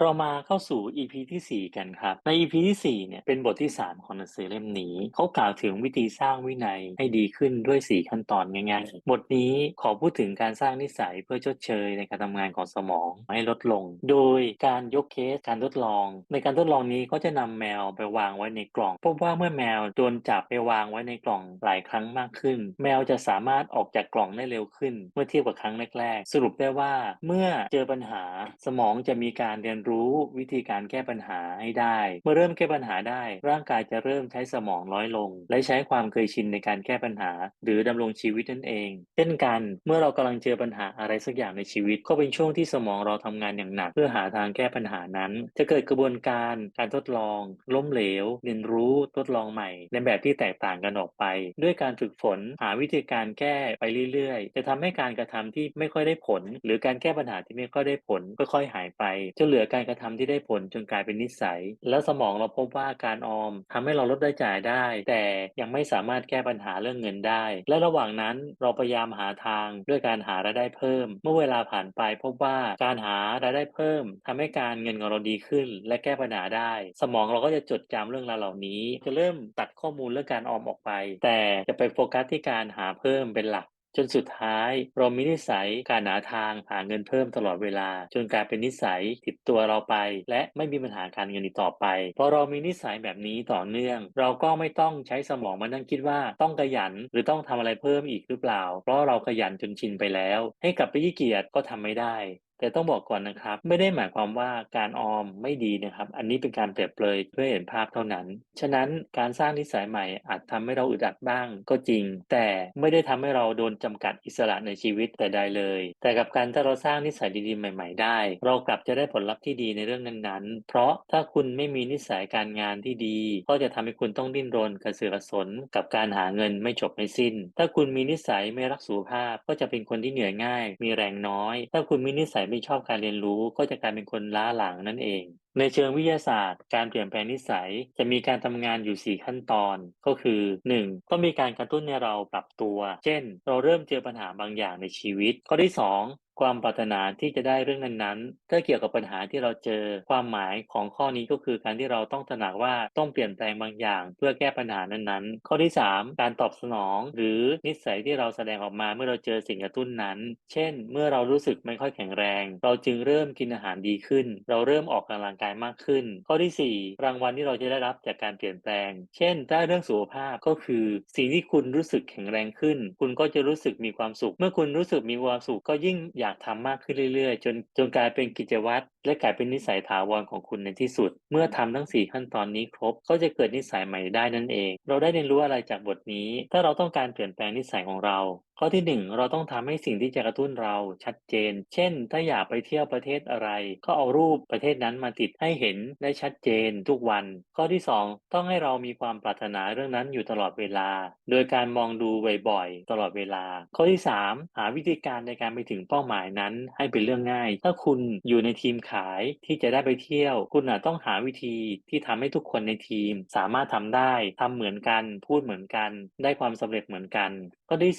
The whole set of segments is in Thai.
เรามาเข้าสู่ EP ที่ 4 กันครับ ใน EP ที่ 4 เนี่ย เป็นบทที่ 3 ของหนังสือเล่มนี้ เขากล่าวถึงวิธีสร้างวินัยให้ดีขึ้นด้วย 4 ขั้นตอนง่ายๆ บทนี้ขอพูดถึงการสร้างนิสัยเพื่อชดเชยในการทำงานของสมองให้ลดลง โดยการยกเคสการทดลอง ในการทดลองนี้ก็จะนำแมวไปวางไว้ในกล่อง พบว่าเมื่อแมวโดนจับไปวางไว้ในกล่องหลายครั้งมากขึ้น แมวจะสามารถออกจากกล่องได้เร็วขึ้น เมื่อเทียบกับครั้งแรกๆ สรุปได้ว่า เมื่อเจอปัญหาสมองจะมีการเรียนรู้วิธีการแก้ปัญหาให้ได้ เมื่อเริ่มแก้ปัญหาได้ ร่างกายจะเริ่มใช้สมองน้อยลง และใช้ความเคยชินในการแก้ปัญหา หรือดำรงชีวิตนั่นเอง เช่นกัน เมื่อเรากำลังเจอปัญหาอะไรสักอย่างในชีวิต ก็เป็นช่วงที่สมองเราทำงานอย่างหนัก เพื่อหาทางแก้ปัญหานั้น จะเกิดกระบวนการการทดลอง ล้มเหลว เรียนรู้ทดลองใหม่ ในแบบที่แตกต่างกันออกไป ด้วยการฝึกฝนหาวิธีการแก้ไปเรื่อยๆ จะทำให้การกระทำที่ไม่ค่อยได้ผล หรือการแก้ปัญหาที่ไม่ค่อยได้ผลค่อยๆหายไปจนเหลือการการกระทำที่ได้ผลจนกลายเป็นนิสัย แล้วสมองเราพบว่าการออมทำให้เราลดรายจ่ายได้ แต่ยังไม่สามารถแก้ปัญหาเรื่องเงินได้ และระหว่างนั้นเราพยายามหาทางด้วยการหารายได้เพิ่ม เมื่อเวลาผ่านไปพบว่าการหารายได้เพิ่มทำให้การเงินของเราดีขึ้น และแก้ปัญหาได้ สมองเราก็จะจดจำเรื่องราวเหล่านี้ จะเริ่มตัดข้อมูลเรื่องการออมออกไป แต่จะไปโฟกัสที่การหาเพิ่มเป็นหลัก จนสุดท้ายเรามีนิสัยการหาทางหาเงินเพิ่มตลอดเวลา จนกลายเป็นนิสัยติดตัวเราไป และไม่มีปัญหาการเงินอีกต่อไปพอเรามีนิสัยแบบนี้ต่อเนื่อง เราก็ไม่ต้องใช้สมองมานั่งคิดว่าต้องขยันหรือต้องทำอะไรเพิ่มอีกหรือเปล่า เพราะเราขยันจนชินไปแล้ว ให้กลับไปยี่เกียรติก็ทำไม่ได้ แต่ต้องบอกก่อนนะครับ ไม่ได้หมายความว่าการออมไม่ดีนะครับ อันนี้เป็นการเปรียบเปรยเพื่อเห็นภาพเท่านั้น ฉะนั้นการสร้างนิสัยใหม่อาจทำให้เราอึดอัดบ้างก็จริง แต่ไม่ได้ทำให้เราโดนจำกัดอิสระในชีวิตแต่ใดเลย แต่กับการถ้าเราสร้างนิสัยดีๆใหม่ ๆ ได้ เรากลับจะได้ผลลัพธ์ที่ดีในเรื่องนั้นๆ เพราะถ้าคุณไม่มีนิสัยการงานที่ดี ก็จะทำให้คุณต้องดิ้นรนกระเสือกกรสน กับการหาเงินไม่จบไม่สิ้น ถ้าคุณมีนิสัยไม่รักสุขภาพก็จะเป็นคนที่เหนื่อยง่าย มีแรงน้อย ถ้าคุณมีนิสัยไม่ชอบการเรียนรู้ก็จะกลายเป็นคนล้าหลังนั่นเอง ในเชิงวิทยาศาสตร์ การเปลี่ยนแปลงนิสัยจะมีการทำงานอยู่ 4 ขั้นตอน ก็คือ 1. ต้องมีการกระตุ้นให้เราปรับตัว เช่น เราเริ่มเจอปัญหาบางอย่างในชีวิต ข้อที่ 2 ความปรารถนาที่จะได้เรื่องนั้นๆถ้าเกี่ยวกับปัญหาที่เราเจอความหมายของข้อนี้ก็คือการที่เราต้องตระหนักว่าต้องเปลี่ยนแปลงบางอย่าง เพื่อแก้ปัญหานั้นๆ ข้อที่ 3 การตอบสนอง หรือนิสัยที่เราแสดงออกมาเมื่อเราเจอสิ่งกระตุ้นนั้น เช่น เมื่อเรารู้สึกไม่ค่อยแข็งแรง เราจึงเริ่มกินอาหารดีขึ้น เราเริ่มออกกำลังกายมากขึ้น ข้อที่ 4 รางวัลที่เราจะได้รับจากการเปลี่ยนแปลง เช่น ถ้าเรื่องสุขภาพก็คือ สิ่งที่คุณรู้สึกแข็งแรงขึ้น คุณก็จะรู้สึกมีความสุข เมื่อคุณรู้สึกมีความสุขก็ยิ่งอยากทำมากขึ้นเรื่อยๆ จนจนกลายเป็นกิจวัตร และกลายเป็นนิสัยถาวรของคุณในที่สุด เมื่อทำทั้ง 4 ขั้นตอนนี้ครบ ก็จะเกิดนิสัยใหม่ได้นั่นเอง เราได้เรียนรู้อะไรจากบทนี้ ถ้าเราต้องการเปลี่ยนแปลงนิสัยของเรา ข้อที่ 1 เราต้องทำให้สิ่งที่จะกระตุ้นเราชัดเจน เช่น ถ้าอยากไปเที่ยวประเทศอะไร ก็เอารูปประเทศนั้นมาติดให้เห็นได้ชัดเจนทุกวัน ข้อที่ 2 ต้องให้เรามีความปรารถนาเรื่องนั้นอยู่ตลอดเวลา โดยการมองดูบ่อยๆตลอดเวลา ข้อที่ 3 หาวิธีการในการไปถึงเป้าหมายนั้นให้เป็นเรื่องง่าย ถ้าคุณอยู่ในทีมขายที่จะได้ไปเที่ยว คุณอาจต้องหาวิธีที่ทำให้ทุกคนในทีม สามารถทำได้ทำเหมือนกัน พูดเหมือนกัน ได้ความสำเร็จเหมือนกันข้อที่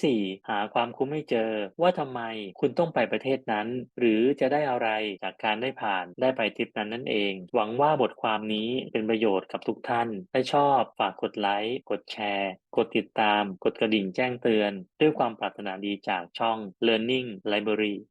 หาความคุ้มให้เจอ ว่าทำไมคุณต้องไปประเทศนั้น หรือจะได้อะไรจากการได้ผ่านได้ไปทริปนั้นนั่นเอง หวังว่าบทความนี้เป็นประโยชน์กับทุกท่าน ถ้าชอบฝากกดไลค์กดแชร์ กดติดตาม กดกระดิ่งแจ้งเตือน ด้วยความปรารถนาดีจากช่อง Learning Library